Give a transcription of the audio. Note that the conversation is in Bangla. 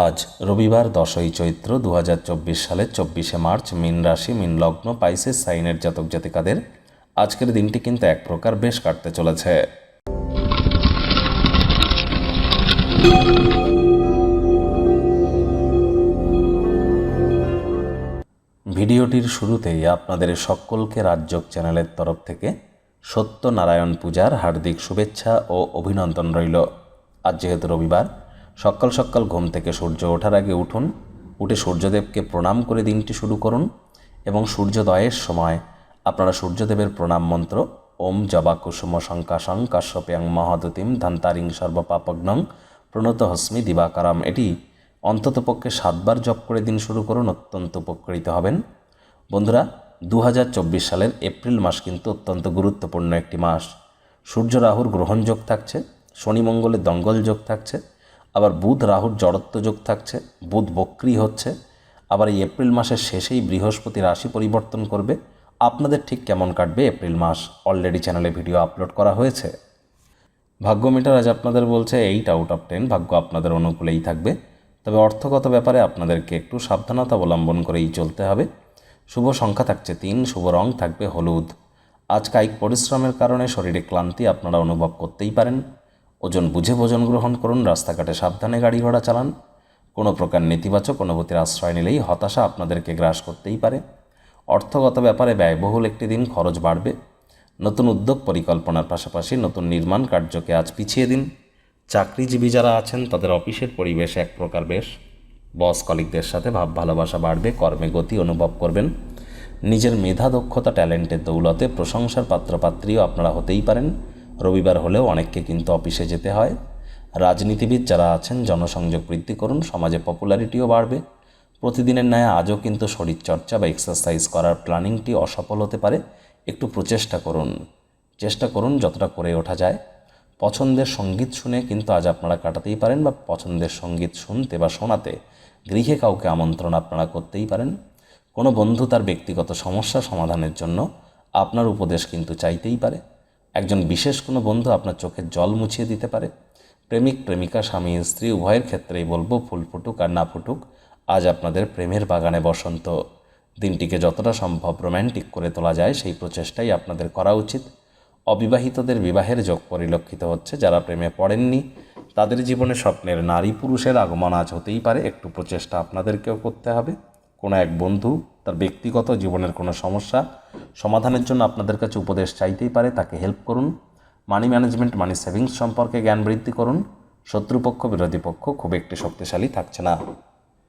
আজ রবিবার দশই চৈত্র দু হাজার চব্বিশ সালের চব্বিশে মার্চ মিন রাশি, মিন লগ্ন, পাইসেস, সাইনের জাতক জাতিকাদের আজকের দিনটি কিন্তু এক প্রকার বেশ কাটতে চলেছে। ভিডিওটির শুরুতেই আপনাদের সকলকে রাজ্যক চ্যানেলের তরফ থেকে সত্যনারায়ণ পূজার হার্দিক শুভেচ্ছা ও অভিনন্দন রইল। আজ যেহেতু রবিবার সকাল সকাল ঘুম থেকে সূর্য ওঠার আগে উঠুন, উঠে সূর্যদেবকে প্রণাম করে দিনটি শুরু করুন এবং সূর্যোদয়ের সময় আপনারা সূর্যদেবের প্রণাম মন্ত্র, ওম জবা কুসুম শঙ্কাশং কাশ্যপ্যাং মহাদতিম ধন্তারিং সর্বপাপগ্নং প্রণত হস্মি দিবাকারাম। এটি অন্ততপক্ষে সাতবার জপ করে দিন শুরু করুন, অত্যন্ত উপকৃত হবেন। বন্ধুরা দু হাজার চব্বিশ সালের এপ্রিল মাস কিন্তু অত্যন্ত গুরুত্বপূর্ণ একটি মাস। সূর্য রাহুর গ্রহণযোগ থাকছে, শনি মঙ্গলের দঙ্গল যোগ থাকছে আবার বুধ রাহুর জড়ত্ব যোগ থাকছে, বুধ বক্রি হচ্ছে। আবার এই এপ্রিল মাসের শেষেই বৃহস্পতি রাশি পরিবর্তন করবে। আপনাদের ঠিক কেমন কাটবে এপ্রিল মাস? অলরেডি চ্যানেলে ভিডিও আপলোড করা হয়েছে। ভাগ্য মিটার আজ আপনাদের বলছে এইট আউট অফ টেন ভাগ্য আপনাদের অনুকূলেই থাকবে। তবে অর্থগত ব্যাপারে আপনাদেরকে একটু সাবধানতা অবলম্বন করেই চলতে হবে। শুভ সংখ্যা থাকছে তিন, শুভ রং থাকবে হলুদ। আজ কায়িক পরিশ্রমের কারণে শরীরে ক্লান্তি আপনারা অনুভব করতেই পারেন। ওজন বুঝে ভোজন গ্রহণ করুন, রাস্তাঘাটে সাবধানে গাড়ি ঘোড়া চালান। কোনো প্রকার নেতিবাচক অনুভূতির আশ্রয় নিলেই হতাশা আপনাদেরকে গ্রাস করতেই পারে। অর্থগত ব্যাপারে ব্যয়বহুল একটি দিন খরচ বাড়বে। নতুন উদ্যোগ পরিকল্পনার পাশাপাশি নতুন নির্মাণ কার্যকে আজ পিছিয়ে দিন। চাকরিজীবী যারা আছেন, তাদের অফিসের পরিবেশ এক প্রকার বেশ। বস কলিকদের সাথে ভাব ভালোবাসা বাড়বে, কর্মে গতি অনুভব করবেন। নিজের মেধা, দক্ষতা, ট্যালেন্টের দৌলতে প্রশংসার পাত্রপাত্রীও আপনারা হতেই পারেন। রবিবার হলেও অনেককে কিন্তু অফিসে যেতে হয়। রাজনীতিবিদ যারা আছেন, জনসংযোগ বৃদ্ধি করুন, সমাজে পপুলারিটিও বাড়বে। প্রতিদিনের ন্যায় আজও কিন্তু শরীরচর্চা বা এক্সারসাইজ করার প্ল্যানিংটি অসফল হতে পারে। একটু প্রচেষ্টা করুন। চেষ্টা করুন যতটা করে ওঠা যায়। পছন্দের সংগীত শুনে কিন্তু আজ আপনারা কাটাতেই পারেন বা পছন্দের সংগীত শুনতে বা শোনাতে গৃহে কাউকে আমন্ত্রণ আপনারা করতেই পারেন। কোনো বন্ধু তার ব্যক্তিগত সমস্যা সমাধানের জন্য আপনার উপদেশ কিন্তু চাইতেই পারে। একজন বিশেষ কোনো বন্ধু আপনার চোখের জল মুছিয়ে দিতে পারে। প্রেমিক, প্রেমিকা, স্বামী, স্ত্রী, উভয়ের ক্ষেত্রেই বলব, ফুল ফুটুক আর না ফুটুক, আজ আপনাদের প্রেমের বাগানে বসন্ত। দিনটিকে যতটা সম্ভব রোম্যান্টিক করে তোলা যায়, সেই প্রচেষ্টাই আপনাদের করা উচিত। অবিবাহিতদের বিবাহের যোগ পরিলক্ষিত হচ্ছে, যারা প্রেমে পড়েননি, তাদের জীবনে স্বপ্নের নারী পুরুষের আগমন আজ হতেই পারে, একটু প্রচেষ্টা আপনাদেরকেও করতে হবে। কোনো এক বন্ধু তার ব্যক্তিগত জীবনের কোনো সমস্যা সমাধানের জন্য আপনাদের কাছে উপদেশ চাইতেই পারে, তাকে হেল্প করুন। মানি ম্যানেজমেন্ট মানি সেভিংস সম্পর্কে জ্ঞান বৃদ্ধি করুন। শত্রুপক্ষ, বিরোধী পক্ষ খুব একটি শক্তিশালী থাকছে না।